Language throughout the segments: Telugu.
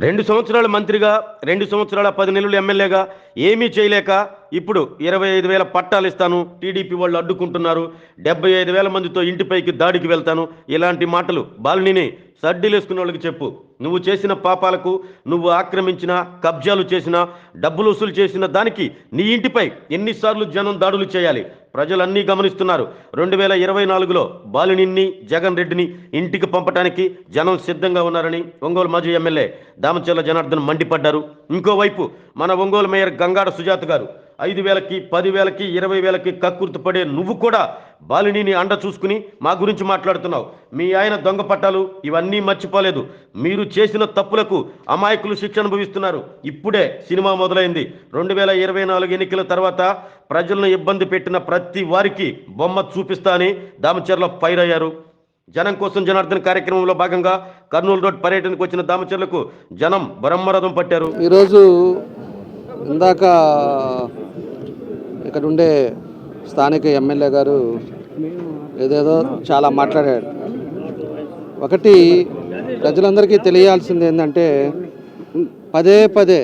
రెండు సంవత్సరాల మంత్రిగా రెండు సంవత్సరాల పది నెలలు ఎమ్మెల్యేగా ఏమీ చేయలేక ఇప్పుడు ఇరవై ఐదు వేల పట్టాలు ఇస్తాను టీడీపీ వాళ్ళు అడ్డుకుంటున్నారు డెబ్బై ఐదు వేల మందితో ఇంటిపైకి దాడికి వెళ్తాను ఇలాంటి మాటలు బాలిని సడ్డీలేసుకున్న వాళ్ళకి చెప్పు. నువ్వు చేసిన పాపాలకు నువ్వు ఆక్రమించిన కబ్జాలు చేసిన డబ్బులు వసూలు చేసిన దానికి నీ ఇంటిపై ఎన్నిసార్లు జనం దాడులు చేయాలి. ప్రజలన్నీ గమనిస్తున్నారు. రెండు వేల ఇరవై నాలుగులో బాలినిని జగన్ రెడ్డిని ఇంటికి పంపడానికి జనం సిద్ధంగా ఉన్నారని ఒంగోలు మాజీ ఎమ్మెల్యే దామచర్ల జనార్దన్ మండిపడ్డారు. ఇంకోవైపు మన ఒంగోలు మేయర్ గంగాడ సుజాత గారు ఐదు వేలకి పదివేలకి ఇరవై వేలకి కక్కుర్తిపడే నువ్వు కూడా బాలినిని అండ చూసుకుని మా గురించి మాట్లాడుతున్నావు. మీ ఆయన దొంగ పట్టాలు ఇవన్నీ మర్చిపోలేదు. మీరు చేసిన తప్పులకు అమాయకులు శిక్ష అనుభవిస్తున్నారు. ఇప్పుడే సినిమా మొదలైంది. రెండు వేల ఇరవై నాలుగు ఎన్నికల తర్వాత ప్రజలను ఇబ్బంది పెట్టిన ప్రతి వారికి బొమ్మ చూపిస్తా అని దామచర్ల ఫైర్ అయ్యారు. జనం కోసం జనార్దన్ కార్యక్రమంలో భాగంగా కర్నూలు రోడ్ పర్యటనకు వచ్చిన దామచర్లకు జనం బ్రహ్మరథం పట్టారు. ఈరోజు ఇందాక ఇక్కడ ఉండే స్థానిక ఎమ్మెల్యే గారు ఏదేదో చాలా మాట్లాడాడు ఒకటి ప్రజలందరికీ తెలియాల్సింది ఏంటంటే పదే పదే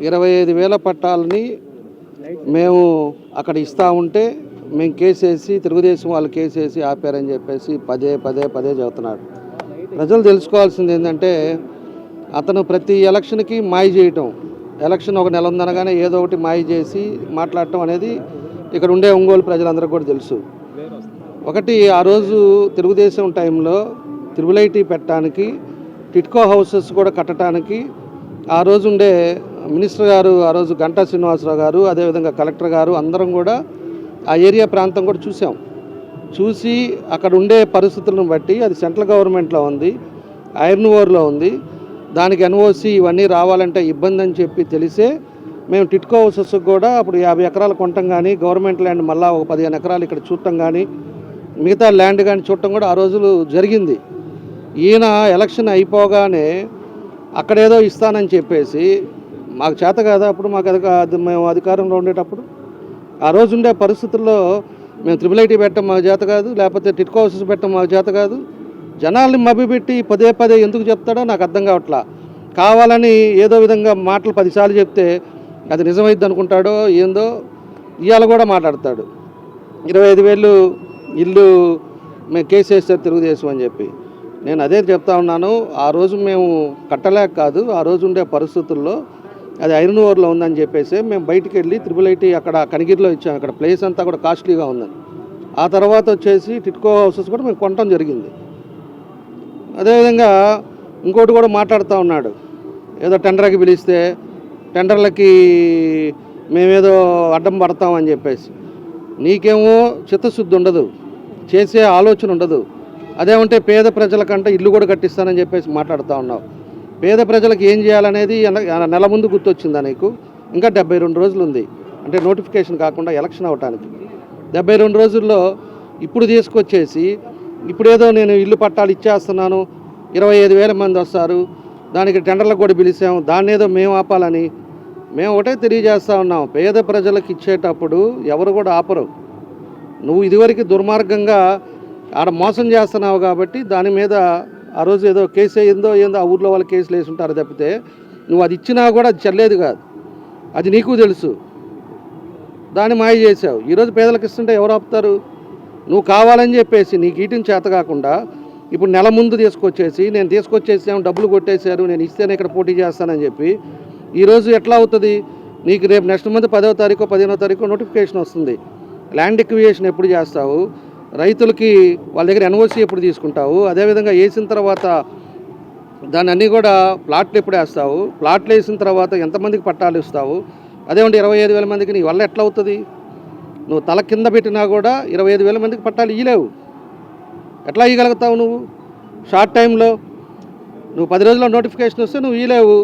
ఇరవై ఐదు వేల పట్టాలని మేము అక్కడ ఇస్తా ఉంటే మేము కేసేసి తెలుగుదేశం వాళ్ళు కేసేసి ఆపారని చెప్పేసి పదే పదే పదే చెబుతున్నాడు ప్రజలు తెలుసుకోవాల్సింది ఏంటంటే అతను ప్రతి ఎలక్షన్కి మాయ చేయటం ఎలక్షన్ ఒక నెల ఉందనగానే ఏదో ఒకటి మాయ చేసి మాట్లాడటం అనేది ఇక్కడ ఉండే ఒంగోలు ప్రజలందరికీ కూడా తెలుసు. ఒకటి ఆ రోజు తెలుగుదేశం టైంలో త్రిబులైటీ పెట్టడానికి టిట్కో హౌసెస్ కూడా కట్టడానికి ఆ రోజు ఉండే మినిస్టర్ గారు ఆ రోజు గంటా శ్రీనివాసరావు గారు అదేవిధంగా కలెక్టర్ గారు అందరం కూడా ఆ ఏరియా ప్రాంతం కూడా చూసాం. చూసి అక్కడ ఉండే పరిస్థితులను బట్టి అది సెంట్రల్ గవర్నమెంట్లో ఉంది ఐర్న్ ఓర్లో ఉంది. దానికి ఎన్ఓసి ఇవన్నీ రావాలంటే ఇబ్బంది అని చెప్పి తెలిసే మేము టిట్కో హౌసెస్ కూడా అప్పుడు యాభై ఎకరాలు కొనటం కానీ గవర్నమెంట్ ల్యాండ్ మళ్ళా ఒక పదిహేను ఎకరాలు ఇక్కడ చూడటం కానీ మిగతా ల్యాండ్ కానీ చూడటం కూడా ఆ రోజులు జరిగింది. ఈయన ఎలక్షన్ అయిపోగానే అక్కడేదో ఇస్తానని చెప్పేసి మాకు చేత కాదా అప్పుడు? మాకు అది అది మేము అధికారంలో ఉండేటప్పుడు? ఆ రోజు ఉండే పరిస్థితుల్లో మేము త్రిబుల్ ఐటీ పెట్టడం మాకు చేత కాదు లేకపోతే టిట్కో హౌసెస్ పెట్టడం మాకు చేత కాదు. జనాల్ని మభ్యపెట్టి పదే పదే ఎందుకు చెప్తాడో నాకు అర్థం కావట్లా. కావాలని ఏదో విధంగా మాటలు పదిసార్లు చెప్తే అది నిజమైద్ది అనుకుంటాడో ఏందో ఇవాళ కూడా మాట్లాడతాడు. ఇరవై ఐదు వేలు ఇల్లు మేము కేసు వేస్తారు తెలుగుదేశం అని చెప్పి. నేను అదే చెప్తా ఉన్నాను ఆ రోజు మేము కట్టలేక కాదు ఆ రోజు ఉండే పరిస్థితుల్లో అది ఐరన్ ఓవర్లో ఉందని చెప్పేసి మేము బయటికి వెళ్ళి త్రిబుల్ ఐటీ అక్కడ కనిగిరిలో ఇచ్చాం అక్కడ ప్లేస్ అంతా కూడా కాస్ట్లీగా ఉందని. ఆ తర్వాత వచ్చేసి టిట్కో హౌసెస్ కూడా మేము కొనటం జరిగింది. అదేవిధంగా ఇంకోటి కూడా మాట్లాడుతూ ఉన్నాడు. ఏదో టెండర్కి పిలిస్తే టెండర్లకి మేమేదో అడ్డం పడతామని చెప్పేసి. నీకేమో చిత్తశుద్ధి ఉండదు చేసే ఆలోచన ఉండదు. అదేమంటే పేద ప్రజలకంటే ఇల్లు కూడా కట్టిస్తానని చెప్పేసి మాట్లాడుతూ ఉన్నావు. పేద ప్రజలకు ఏం చేయాలనేది ఎన- నెల ముందు గుర్తొచ్చిందా నీకు? ఇంకా డెబ్బై రెండు రోజులు ఉంది. అంటే నోటిఫికేషన్ కాకుండా ఎలక్షన్ అవటానికి. డెబ్బై రెండు రోజుల్లో ఇప్పుడు తీసుకొచ్చేసి ఇప్పుడేదో నేను ఇల్లు పట్టాలు ఇచ్చేస్తున్నాను ఇరవై ఐదు వేల మంది వస్తారు దానికి టెండర్లకు కూడా పిలిచాము. దాన్ని ఏదో మేము ఆపాలని. మేము ఒకటే తెలియజేస్తా ఉన్నాం. పేద ప్రజలకు ఇచ్చేటప్పుడు ఎవరు కూడా ఆపరు. నువ్వు ఇదివరకు దుర్మార్గంగా ఆడ మోసం చేస్తున్నావు కాబట్టి దాని మీద ఆ రోజు ఏదో కేసు అయిందో ఏందో ఆ ఊర్లో వాళ్ళు కేసులు వేసి ఉంటారు తప్పితే నువ్వు అది ఇచ్చినా కూడా అది చెల్లేదు కాదు. అది నీకు తెలుసు. దాన్ని మాయ చేసావు ఈరోజు పేదలకు ఇస్తుంటే ఎవరు ఆపుతారు? నువ్వు కావాలని చెప్పేసి నీకు ఈటిని చేత కాకుండా ఇప్పుడు నెల ముందు తీసుకొచ్చేసి నేను తీసుకొచ్చేసాను డబ్బులు కొట్టేశారు నేను ఇస్తేనే ఇక్కడ పోటీ చేస్తానని చెప్పి ఈరోజు ఎట్లా అవుతుంది? నీకు రేపు నెక్స్ట్ మంత్ పదవ తారీఖు పదిహేనో తారీఖు నోటిఫికేషన్ వస్తుంది. ల్యాండ్ ఎక్వియేషన్ ఎప్పుడు చేస్తావు? రైతులకి వాళ్ళ దగ్గర ఎన్ఓసి ఎప్పుడు తీసుకుంటావు? అదేవిధంగా వేసిన తర్వాత దాన్ని అన్నీ కూడా ప్లాట్లు ఎప్పుడు వేస్తావు? ప్లాట్లు వేసిన తర్వాత ఎంతమందికి పట్టాలు ఇస్తావు? అదేమంటే ఇరవై ఐదు వేల మందికి నీ వల్ల ఎట్లా అవుతుంది? నువ్వు తల కింద పెట్టినా కూడా ఇరవై ఐదు వేల మందికి పట్టాలు ఇయ్యలేవు. ఎట్లా ఇవ్వగలుగుతావు నువ్వు? షార్ట్ టైంలో? నువ్వు పది రోజుల్లో నోటిఫికేషన్ వస్తే నువ్వు ఇవ్వలేవు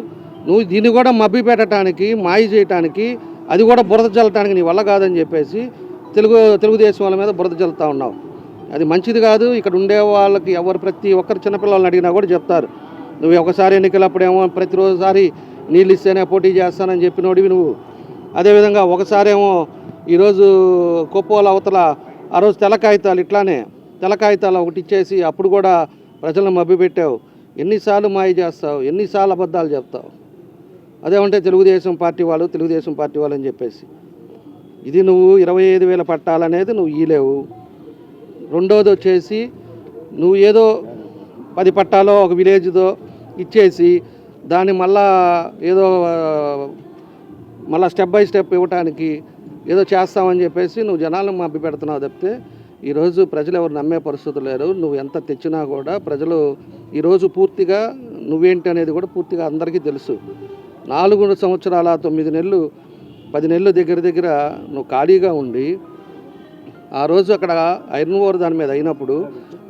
నువ్వు దీన్ని కూడా మబ్బి పెట్టడానికి మాయ చేయటానికి అది కూడా బురద చల్లటానికి నీ వల్ల కాదని చెప్పేసి తెలుగు తెలుగుదేశం వాళ్ళ మీద బురద చల్లుతూ ఉన్నావు. అది మంచిది కాదు. ఇక్కడ ఉండే వాళ్ళకి ఎవరు ప్రతి ఒక్కరు చిన్నపిల్లల్ని అడిగినా కూడా చెప్తారు. నువ్వు ఒకసారి ఎన్నికలప్పుడేమో ప్రతిరోజుసారి నీళ్ళు ఇస్తేనే పోటీ చేస్తానని చెప్పినోడివి నువ్వు. అదేవిధంగా ఒకసారేమో ఈరోజు కొప్పోల అవతల ఆ రోజు తెల్ల కాగితాలు ఇట్లానే తెల్ల కాగితాలు ఒకటి ఇచ్చేసి అప్పుడు కూడా ప్రజలను మభ్యపెట్టావు. ఎన్నిసార్లు మాయ చేస్తావు? ఎన్నిసార్లు అబద్ధాలు చెప్తావు? అదేమంటే తెలుగుదేశం పార్టీ వాళ్ళు తెలుగుదేశం పార్టీ వాళ్ళు అని చెప్పేసి. ఇది నువ్వు ఇరవై ఐదు వేల పట్టాలనేది నువ్వు ఇయ్యలేవు. రెండోది వచ్చేసి నువ్వు ఏదో పది పట్టాలో ఒక విలేజ్దో ఇచ్చేసి దాన్ని మళ్ళా ఏదో మళ్ళీ స్టెప్ బై స్టెప్ ఇవ్వటానికి ఏదో చేస్తామని చెప్పేసి నువ్వు జనాలను మభ్య పెడుతున్నావు తప్పితే ఈరోజు ప్రజలు ఎవరు నమ్మే పరిస్థితులు లేరు. నువ్వు ఎంత తెచ్చినా కూడా ప్రజలు ఈరోజు పూర్తిగా నువ్వేంటి అనేది కూడా పూర్తిగా అందరికీ తెలుసు. నాలుగు సంవత్సరాల తొమ్మిది నెలలు పది నెలలు దగ్గర దగ్గర నువ్వు ఖాళీగా ఉండి ఆ రోజు అక్కడ ఐరన్ ఓవర్ దాని మీద అయినప్పుడు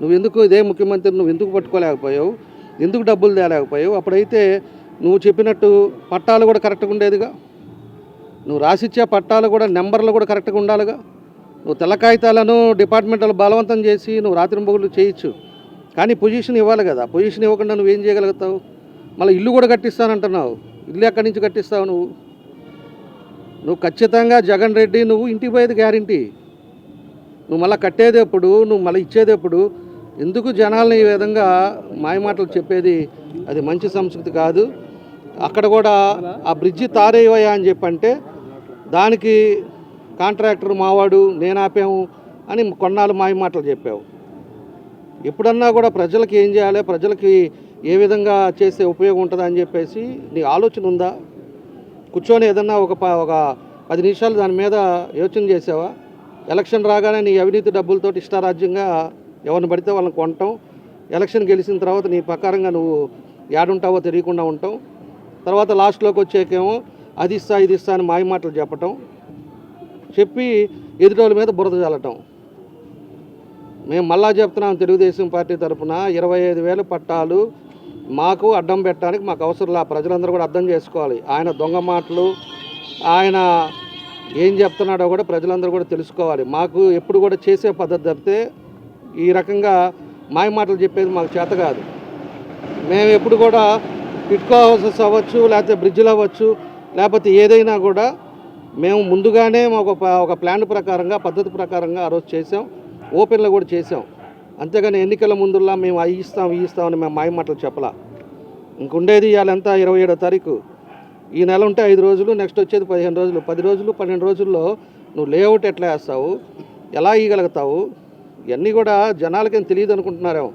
నువ్వు ఎందుకు ఇదే ముఖ్యమంత్రి నువ్వు ఎందుకు పట్టుకోలేకపోయావు? ఎందుకు డబ్బులు తేలేకపోయావు? అప్పుడైతే నువ్వు చెప్పినట్టు పట్టాలు కూడా కరెక్ట్గా ఉండేదిగా. నువ్వు రాసిచ్చే పట్టాలు కూడా నెంబర్లు కూడా కరెక్ట్గా ఉండాలిగా. నువ్వు తెల్ల కాగితాలను డిపార్ట్మెంట్లు బలవంతం చేసి నువ్వు రాత్రి పొగులు చేయొచ్చు. కానీ పొజిషన్ ఇవ్వాలి కదా. పొజిషన్ ఇవ్వకుండా నువ్వేం చేయగలుగుతావు? మళ్ళీ ఇల్లు కూడా కట్టిస్తానంటున్నావు. ఇల్లు ఎక్కడి నుంచి కట్టిస్తావు నువ్వు? నువ్వు ఖచ్చితంగా జగన్ రెడ్డి నువ్వు ఇంటికి పోయేది గ్యారంటీ. నువ్వు మళ్ళీ కట్టేది ఎప్పుడు? నువ్వు మళ్ళీ ఇచ్చేది ఎప్పుడు? ఎందుకు జనాలను ఈ విధంగా మాయమాటలు చెప్పేది? అది మంచి సంస్కృతి కాదు. అక్కడ కూడా ఆ బ్రిడ్జి తారేవయ్యా అని చెప్పంటే దానికి కాంట్రాక్టర్ మావాడు నేను ఆపాము అని కొన్నాళ్ళు మాయమాటలు చెప్పావు. ఎప్పుడన్నా కూడా ప్రజలకి ఏం చేయాలి? ప్రజలకి ఏ విధంగా చేస్తే ఉపయోగం ఉంటుందా అని చెప్పేసి నీ ఆలోచన ఉందా? కూర్చొని ఏదన్నా ఒక ప- ఒక పది నిమిషాలు దాని మీద యోచన చేసావా? ఎలక్షన్ రాగానే నీ అవినీతి డబ్బులతో ఇష్టారాజ్యంగా ఎవరిని పడితే వాళ్ళని కొనటం ఎలక్షన్ గెలిచిన తర్వాత నీ ప్రకారంగా నువ్వు ఏడుంటావో తెలియకుండా ఉంటాం తర్వాత లాస్ట్లోకి వచ్చాకేమో అది ఇస్తా ఇది ఇస్తా అని మాయ మాటలు చెప్పటం. చెప్పి ఎదుటోళ్ళ మీద బురద చల్లటం. మేము మళ్ళా చెప్తున్నాం తెలుగుదేశం పార్టీ తరఫున ఇరవై ఐదు వేల పట్టాలు మాకు అడ్డం పెట్టడానికి మాకు అవసరం లే ప్రజలందరూ కూడా అర్థం చేసుకోవాలి. ఆయన దొంగ మాటలు ఆయన ఏం చెప్తున్నాడో కూడా ప్రజలందరూ కూడా తెలుసుకోవాలి. మాకు ఎప్పుడు కూడా చేసే పద్ధతి తప్పితే ఈ రకంగా మాయ మాటలు చెప్పేది మాకు చేత కాదు. మేము ఎప్పుడు కూడా ఇట్కో హౌసెస్ అవ్వచ్చు లేకపోతే బ్రిడ్జ్లు అవ్వచ్చు లేకపోతే ఏదైనా కూడా మేము ముందుగానే ఒక ఒక ప్లాన్ ప్రకారంగా పద్ధతి ప్రకారంగా ఆ రోజు చేసాం ఓపెన్లో కూడా చేసాం అంతేగాని ఎన్నికల ముందులా మేము అవి ఇస్తాం ఇవి ఇస్తామని మేము మాయ మాటలు చెప్పలా. ఇంకుండేది ఇవాళంతా ఇరవై ఏడో తారీఖు. ఈ నెల ఉంటే ఐదు రోజులు నెక్స్ట్ వచ్చేది పదిహేను రోజులు. పది రోజులు పన్నెండు రోజుల్లో నువ్వు లేఅవుట్ ఎట్లా వేస్తావు? ఎలా ఇవ్వగలుగుతావు ఇవన్నీ కూడా జనాలకేం తెలియదు అనుకుంటున్నారేమో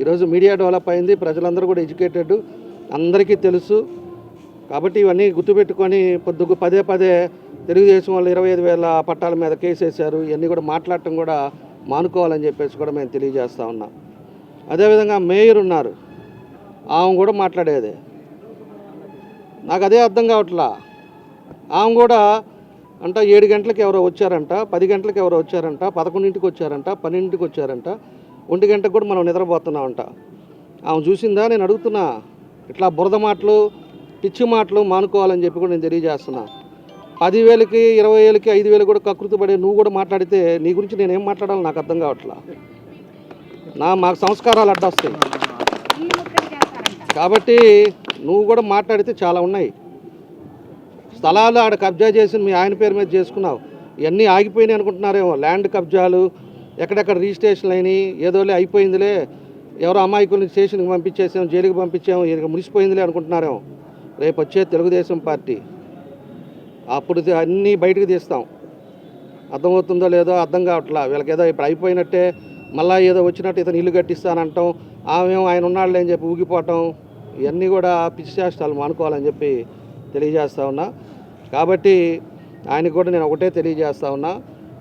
ఈరోజు మీడియా డెవలప్ అయింది ప్రజలందరూ కూడా ఎడ్యుకేటెడ్ అందరికీ తెలుసు. కాబట్టి ఇవన్నీ గుర్తుపెట్టుకొని పొద్దుకు పదే పదే తెలుగుదేశం వాళ్ళు ఇరవై ఐదు వేల పట్టాల మీద కేసేశారు ఇవన్నీ కూడా మాట్లాడటం కూడా మానుకోవాలని చెప్పేసి కూడా మేము తెలియజేస్తా ఉన్నాం. అదేవిధంగా మేయర్ ఉన్నారు. ఆమె కూడా మాట్లాడేదే. నాకు అదే అర్థం కావట్లా? ఆమె కూడా అంట ఏడు గంటలకు ఎవరో వచ్చారంట పది గంటలకు ఎవరో వచ్చారంట పదకొండింటికి వచ్చారంట పన్నెండింటికి వచ్చారంట ఒంటి గంటకు కూడా మనం నిద్రపోతున్నామంట. ఆమె చూసిందా? నేను అడుగుతున్నా. ఇట్లా బురద మాటలు పిచ్చి మాటలు మానుకోవాలని చెప్పి కూడా నేను తెలియజేస్తున్నా. పదివేలకి ఇరవై వేలకి ఐదు వేలు కూడా కకృతి పడే నువ్వు కూడా మాట్లాడితే నీ గురించి నేను మాట్లాడాలి మాట్లాడాలో నాకు అర్థం కావట్లా? నా మాకు సంస్కారాలు అడ్డొస్తాయి. కాబట్టి నువ్వు కూడా మాట్లాడితే చాలా ఉన్నాయి. స్థలాలు ఆడ కబ్జా చేసి మీ ఆయన పేరు మీద చేసుకున్నావు. ఇవన్నీ ఆగిపోయినాయి అనుకుంటున్నారేమో. ల్యాండ్ కబ్జాలు ఎక్కడెక్కడ రిజిస్ట్రేషన్లు అయినాయి ఏదోలే అయిపోయిందిలే. ఎవరో అమాయకుల్ని స్టేషన్కి పంపించేసాం జైలుకి పంపించాము ఇక మురిసిపోయిందిలే అనుకుంటున్నారేమో. రేపు వచ్చే తెలుగుదేశం పార్టీ. అప్పుడు అన్నీ బయటకు తీస్తాం. అర్థమవుతుందో లేదో అర్థం కావట్లా. వీళ్ళకి ఏదో ఇప్పుడు అయిపోయినట్టే మళ్ళీ ఏదో వచ్చినట్టు ఇతను ఇల్లు కట్టిస్తానంటాం. ఆమె ఆయన ఉన్నాడులే అని చెప్పి ఊగిపోవటం. ఇవన్నీ కూడా పిచ్చి మానుకోవాలని చెప్పి తెలియజేస్తా ఉన్నా. కాబట్టి ఆయనకు కూడా నేను ఒకటే తెలియజేస్తా ఉన్నా.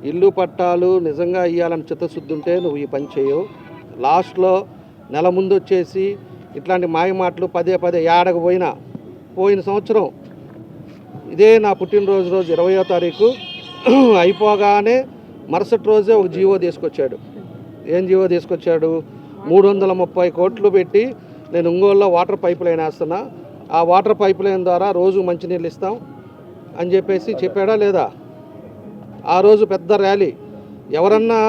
ఇల్లు పట్టాలు నిజంగా ఇవ్వాలని చిత్తశుద్ధి ఉంటే నువ్వు ఈ పని చేయవు. లాస్ట్లో నెల ముందు వచ్చేసి ఇట్లాంటి మాయ మాటలు పదే పదే ఏడకపోయినా పోయిన సంవత్సరం ఇదే నా పుట్టినరోజు రోజు ఇరవయో తారీఖు అయిపోగానే మరుసటి రోజే ఒక జీవో తీసుకొచ్చాడు. ఏం జీవో తీసుకొచ్చాడు? మూడు వందల ముప్పై కోట్లు పెట్టి నేను ఒంగోలులో వాటర్ పైప్ లైన్ వేస్తున్నా. ఆ వాటర్ పైప్ లైన్ ద్వారా రోజు మంచినీళ్ళు ఇస్తాం అని చెప్పేసి చెప్పాడా లేదా? ఆ రోజు పెద్ద ర్యాలీ. ఎవరన్నా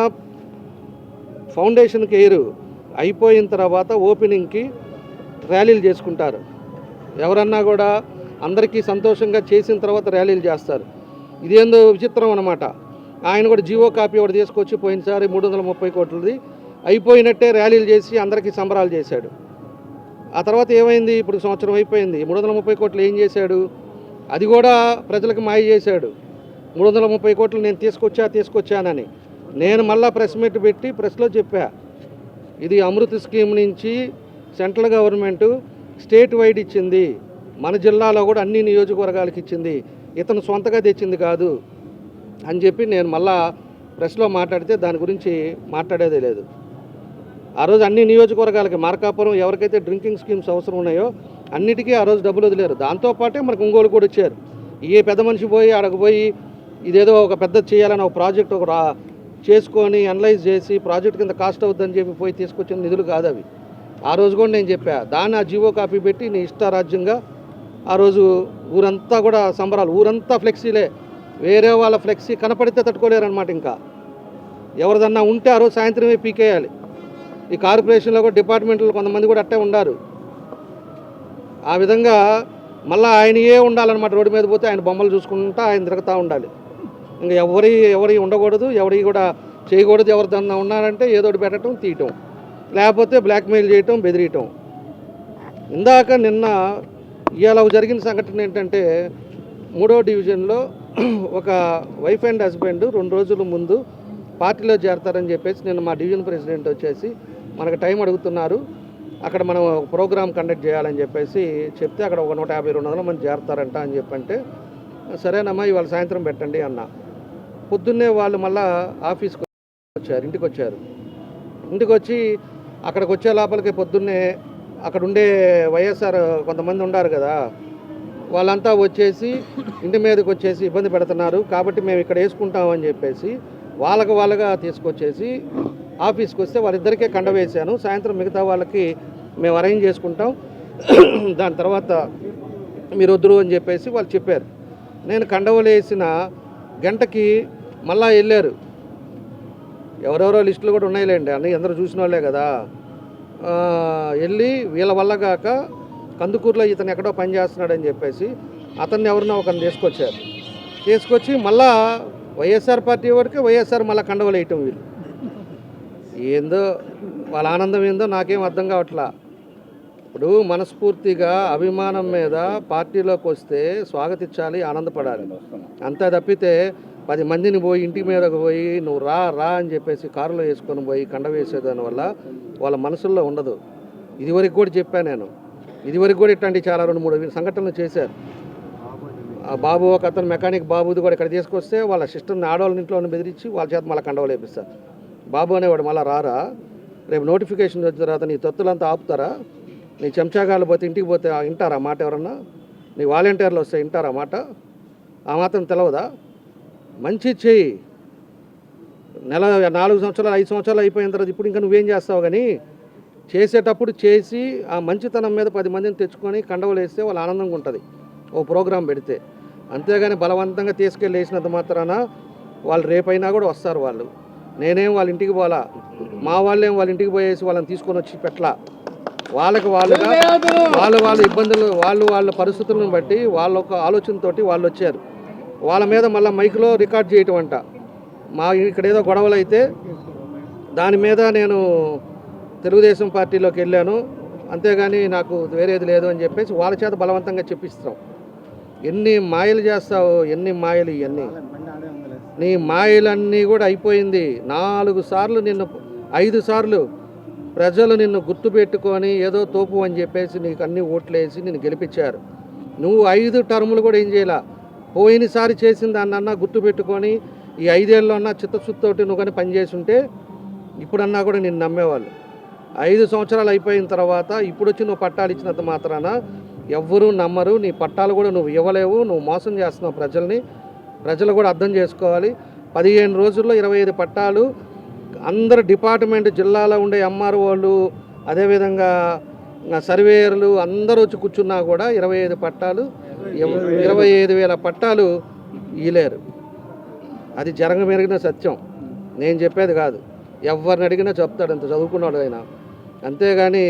ఫౌండేషన్కి ఎయిరు అయిపోయిన తర్వాత ఓపెనింగ్కి ర్యాలీలు చేసుకుంటారు. ఎవరన్నా కూడా అందరికీ సంతోషంగా చేసిన తర్వాత ర్యాలీలు చేస్తారు. ఇదేందో విచిత్రం అనమాట ఆయన కూడా జీవో కాపీ ఒకటి తీసుకొచ్చి పోయినసారి మూడు వందల ముప్పై కోట్లది అయిపోయినట్టే ర్యాలీలు చేసి అందరికీ సంబరాలు చేశాడు. ఆ తర్వాత ఏమైంది? ఇప్పుడు సంవత్సరం అయిపోయింది. మూడు వందల ముప్పై కోట్లు ఏం చేశాడు? అది కూడా ప్రజలకు మాయ చేశాడు. మూడు వందల ముప్పై కోట్లు నేను తీసుకొచ్చా తీసుకొచ్చానని. నేను మళ్ళా ప్రెస్ మీట్ పెట్టి ప్రెస్లో చెప్పా. ఇది అమృత్ స్కీమ్ నుంచి సెంట్రల్ గవర్నమెంటు స్టేట్ వైడ్ ఇచ్చింది. మన జిల్లాలో కూడా అన్ని నియోజకవర్గాలకు ఇచ్చింది. ఇతను సొంతగా తెచ్చింది కాదు అని చెప్పి నేను మళ్ళా ప్రెస్లో మాట్లాడితే దాని గురించి మాట్లాడేదే లేదు. ఆ రోజు అన్ని నియోజకవర్గాలకి మార్కాపురం ఎవరికైతే డ్రింకింగ్ స్కీమ్స్ అవసరం ఉన్నాయో అన్నిటికీ ఆ రోజు డబ్బులు వదిలేరు. దాంతోపాటే మనకు ఒంగోలు కూడా వచ్చారు. ఏ పెద్ద మనిషి పోయి అడగపోయి పోయి ఇదేదో ఒక పెద్ద చేయాలని ఒక ప్రాజెక్ట్ ఒక రా చేసుకొని అనలైజ్ చేసి ప్రాజెక్ట్ కింద కాస్ట్ అవుద్దని చెప్పి పోయి తీసుకొచ్చిన నిధులు కాదు అవి. ఆ రోజు కూడా నేను చెప్పా దాన్ని ఆ జీవో కాపీ పెట్టి నీ ఇష్టారాజ్యంగా ఆ రోజు ఊరంతా కూడా సంబరాలు ఊరంతా ఫ్లెక్సీలే వేరే వాళ్ళ ఫ్లెక్సీ కనపడితే తట్టుకోలేరు అనమాట ఇంకా. ఎవరిదన్నా ఉంటే ఆ రోజు సాయంత్రమే పీకేయాలి. ఈ కార్పొరేషన్లో కూడా డిపార్ట్మెంట్లో కొంతమంది కూడా అట్టే ఉండారు. ఆ విధంగా మళ్ళీ ఆయన ఏ ఉండాలన్నమాట రోడ్డు మీద పోతే ఆయన బొమ్మలు చూసుకుంటా ఆయన తిరుగుతూ ఉండాలి. ఇంకా ఎవరి ఎవరి ఉండకూడదు ఎవరి కూడా చేయకూడదు ఎవరిదన్నా ఉన్నారంటే ఏదో పెట్టడం తీయటం. లేకపోతే బ్లాక్మెయిల్ చేయటం బెదిరియటం. ఇందాక నిన్న ఇవాళ జరిగిన సంఘటన ఏంటంటే మూడో డివిజన్లో ఒక వైఫ్ అండ్ హస్బెండ్ రెండు రోజుల ముందు పార్టీలో చేరతారని చెప్పేసి నిన్న మా డివిజన్ ప్రెసిడెంట్ వచ్చేసి మనకు టైం అడుగుతున్నారు. అక్కడ మనం ఒక ప్రోగ్రామ్ కండక్ట్ చేయాలని చెప్పేసి చెప్తే అక్కడ ఒక నూట యాభై రెండు వందల మంది చేరతారంట అని చెప్పంటే సరేనమ్మా ఇవాళ సాయంత్రం పెట్టండి అన్న. పొద్దున్నే వాళ్ళు మళ్ళా ఆఫీస్కి వచ్చారు ఇంటికి వచ్చారు ఇంటికి వచ్చి అక్కడికి వచ్చే లోపలికి పొద్దున్నే అక్కడ ఉండే వైఎస్ఆర్ కొంతమంది ఉన్నారు కదా వాళ్ళంతా వచ్చేసి ఇంటి మీదకి వచ్చేసి ఇబ్బంది పెడుతున్నారు. కాబట్టి మేము ఇక్కడ వేసుకుంటామని చెప్పేసి వాళ్ళకు వాళ్ళగా తీసుకొచ్చేసి ఆఫీస్కి వస్తే వాళ్ళిద్దరికే కండ వేశాను. సాయంత్రం మిగతా వాళ్ళకి మేము అరేంజ్ చేసుకుంటాం. దాని తర్వాత మీరు వద్దురు అని చెప్పేసి వాళ్ళు చెప్పారు. నేను కండవలు వేసిన గంటకి మళ్ళా వెళ్ళారు. ఎవరెవరో లిస్టులు కూడా ఉన్నాయిలేండి. అన్నీ అందరూ చూసిన వాళ్ళే కదా. వెళ్ళి వీళ్ళ వల్ల కాక కందుకూరులో ఇతను ఎక్కడో పని చేస్తున్నాడని చెప్పేసి అతన్ని ఎవరినో ఒకరిని తీసుకొచ్చారు. తీసుకొచ్చి మళ్ళా వైఎస్ఆర్ పార్టీ వాడికి వైఎస్ఆర్ మళ్ళీ కండవలు వేయటం వీళ్ళు. ఏందో వాళ్ళ ఆనందం ఏందో నాకేం అర్థం కావట్లా. ఇప్పుడు మనస్ఫూర్తిగా అభిమానం మీద పార్టీలోకి వస్తే స్వాగతించాలి ఆనందపడాలి. అంతా తప్పితే పది మందిని పోయి ఇంటి మీదకు పోయి నువ్వు రా రా అని చెప్పేసి కారులో వేసుకొని పోయి కండ వేసేదాని వల్ల వాళ్ళ మనసుల్లో ఉండదు. ఇదివరకు కూడా చెప్పాను నేను. ఇదివరకు కూడా ఇట్లాంటి చాలా రెండు మూడు సంఘటనలు చేశారు. ఆ బాబు ఒక అతను మెకానిక్ బాబుది కూడా ఇక్కడ తీసుకొస్తే వాళ్ళ సిస్టర్ని ఆడవాళ్ళ ఇంట్లోనే బెదిరించి వాళ్ళ చేత మళ్ళీ కండవలు వేపిస్తారు బాబు అనేవాడు మళ్ళీ రారా? రేపు నోటిఫికేషన్ వచ్చిన తర్వాత నీ తొత్తులంతా ఆపుతారా? నీ చెంచాగాలు పోతే ఇంటికి పోతే వింటారా మాట ఎవరన్నా? నీ వాలంటీర్లు వస్తే వింటారా మాట? ఆ మాత్రం తెలవదా? మంచి చెయ్యి నెల నాలుగు సంవత్సరాలు ఐదు సంవత్సరాలు అయిపోయిన తర్వాత ఇప్పుడు ఇంకా నువ్వేం చేస్తావు కానీ చేసేటప్పుడు చేసి ఆ మంచితనం మీద పది మందిని తెచ్చుకొని కండవలు వేస్తే వాళ్ళు ఆనందంగా ఉంటుంది. ఓ ప్రోగ్రాం పెడితే. అంతేగాని బలవంతంగా తీసుకెళ్ళి వేసినంత మాత్రాన వాళ్ళు రేపైనా కూడా వస్తారు వాళ్ళు. నేనేం వాళ్ళ ఇంటికి పోలా? మా వాళ్ళేం వాళ్ళ ఇంటికి పోయేసి వాళ్ళని తీసుకొని వచ్చి పెట్టలా? వాళ్ళకి వాళ్ళుగా వాళ్ళు వాళ్ళ ఇబ్బందులు వాళ్ళు వాళ్ళ పరిస్థితులను బట్టి వాళ్ళ ఒక ఆలోచనతోటి వాళ్ళు వచ్చారు. వాళ్ళ మీద మళ్ళీ మైక్లో రికార్డ్ చేయటం అంట మా ఇక్కడ ఏదో గొడవలు అయితే దాని మీద నేను తెలుగుదేశం పార్టీలోకి వెళ్ళాను. అంతేగాని నాకు వేరేది లేదు అని చెప్పేసి వాళ్ళ చేత బలవంతంగా చెప్పిస్తాం. ఎన్ని మాయలు చేస్తావు ఎన్ని మాయలు ఇవన్నీ నీ మాయలన్నీ కూడా అయిపోయింది. నాలుగు సార్లు నిన్ను ఐదు సార్లు ప్రజలు నిన్ను గుర్తుపెట్టుకొని ఏదో తోపు అని చెప్పేసి నీకు అన్ని ఓట్లేసి నిన్ను గెలిపించారు. నువ్వు ఐదు టర్ములు కూడా ఏం చేయాల? పోయినసారి చేసిన దాన్నన్నా గుర్తుపెట్టుకొని ఈ ఐదేళ్ళన్నా చిత్తశుద్ధితోటి నువ్వు కానీ పనిచేసి ఉంటే ఇప్పుడన్నా కూడా నేను నమ్మేవాళ్ళు. ఐదు సంవత్సరాలు అయిపోయిన తర్వాత ఇప్పుడు వచ్చి నువ్వు పట్టాలు ఇచ్చినంత మాత్రాన ఎవ్వరూ నమ్మరు. నీ పట్టాలు కూడా నువ్వు ఇవ్వలేవు. నువ్వు మోసం చేస్తున్నావు ప్రజల్ని. ప్రజలు కూడా అర్థం చేసుకోవాలి. పదిహేను రోజుల్లో ఇరవై ఐదు పట్టాలు. అందరు డిపార్ట్మెంట్ జిల్లాలో ఉండే ఎంఆర్ఓలు అదేవిధంగా సర్వేయర్లు అందరూ వచ్చి కూర్చున్నా కూడా ఇరవై ఐదు పట్టాలు. ఇరవై ఐదు వేల పట్టాలు ఇలేరు అది జరగమెరిగిన సత్యం. నేను చెప్పేది కాదు. ఎవరిని అడిగినా చెప్తాడు అంత చదువుకున్నాడు ఆయన అంతేగాని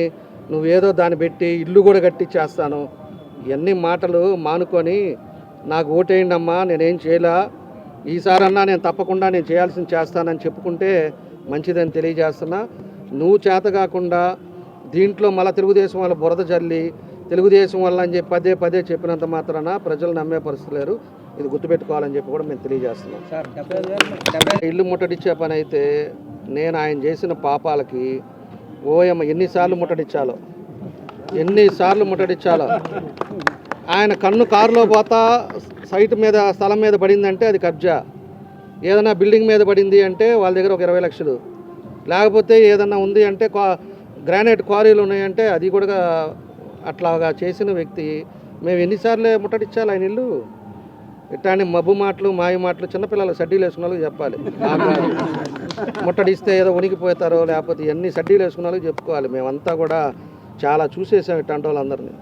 నువ్వేదో దాన్ని పెట్టి ఇల్లు కూడా కట్టించేస్తాను ఇవన్నీ మాటలు మానుకొని నాకు ఓటేయండి అమ్మా నేనేం చేయలా. ఈసారన్నా నేను తప్పకుండా నేను చేయాల్సింది చేస్తానని చెప్పుకుంటే మంచిదని తెలియజేస్తున్నా. నువ్వు చేత కాకుండా దీంట్లో మళ్ళీ తెలుగుదేశం వాళ్ళ బురద జల్లి తెలుగుదేశం వల్ల అని చెప్పి పదే పదే చెప్పినంత మాత్రాన ప్రజలు నమ్మే పరిస్థితి లేరు ఇది గుర్తుపెట్టుకోవాలని చెప్పి కూడా మేము తెలియజేస్తున్నాం. ఇల్లు ముట్టడిచ్చే పని అయితే నేను ఆయన చేసిన పాపాలకి ఓయమ్మ ఎన్నిసార్లు ముట్టడిచ్చాలో? ఎన్నిసార్లు ముట్టడిచ్చాలో? ఆయన కన్ను కారులో పోతా సైట్ మీద స్థలం మీద పడిందంటే అది కబ్జా. ఏదైనా బిల్డింగ్ మీద పడింది అంటే వాళ్ళ దగ్గర ఒక ఇరవై లక్షలు. లేకపోతే ఏదన్నా ఉంది అంటే క్వా- గ్రానైట్ క్వారీలు ఉన్నాయంటే అది కూడా అట్లాగా చేసిన వ్యక్తి మేము ఎన్నిసార్లు ముట్టడిచ్చాలి ఆయన ఇల్లు? ఇట్లాంటి మబ్బు మాటలు మాయ మాటలు చిన్నపిల్లలు సడ్డీలు వేసుకున్న చెప్పాలి. నాకు ముట్టడిస్తే ఏదో ఉనికిపోతారో లేకపోతే ఎన్ని సడ్డీలు వేసుకున్న చెప్పుకోవాలి. మేమంతా కూడా చాలా చూసేసాం ఇట్లాంటి వాళ్ళందరినీ.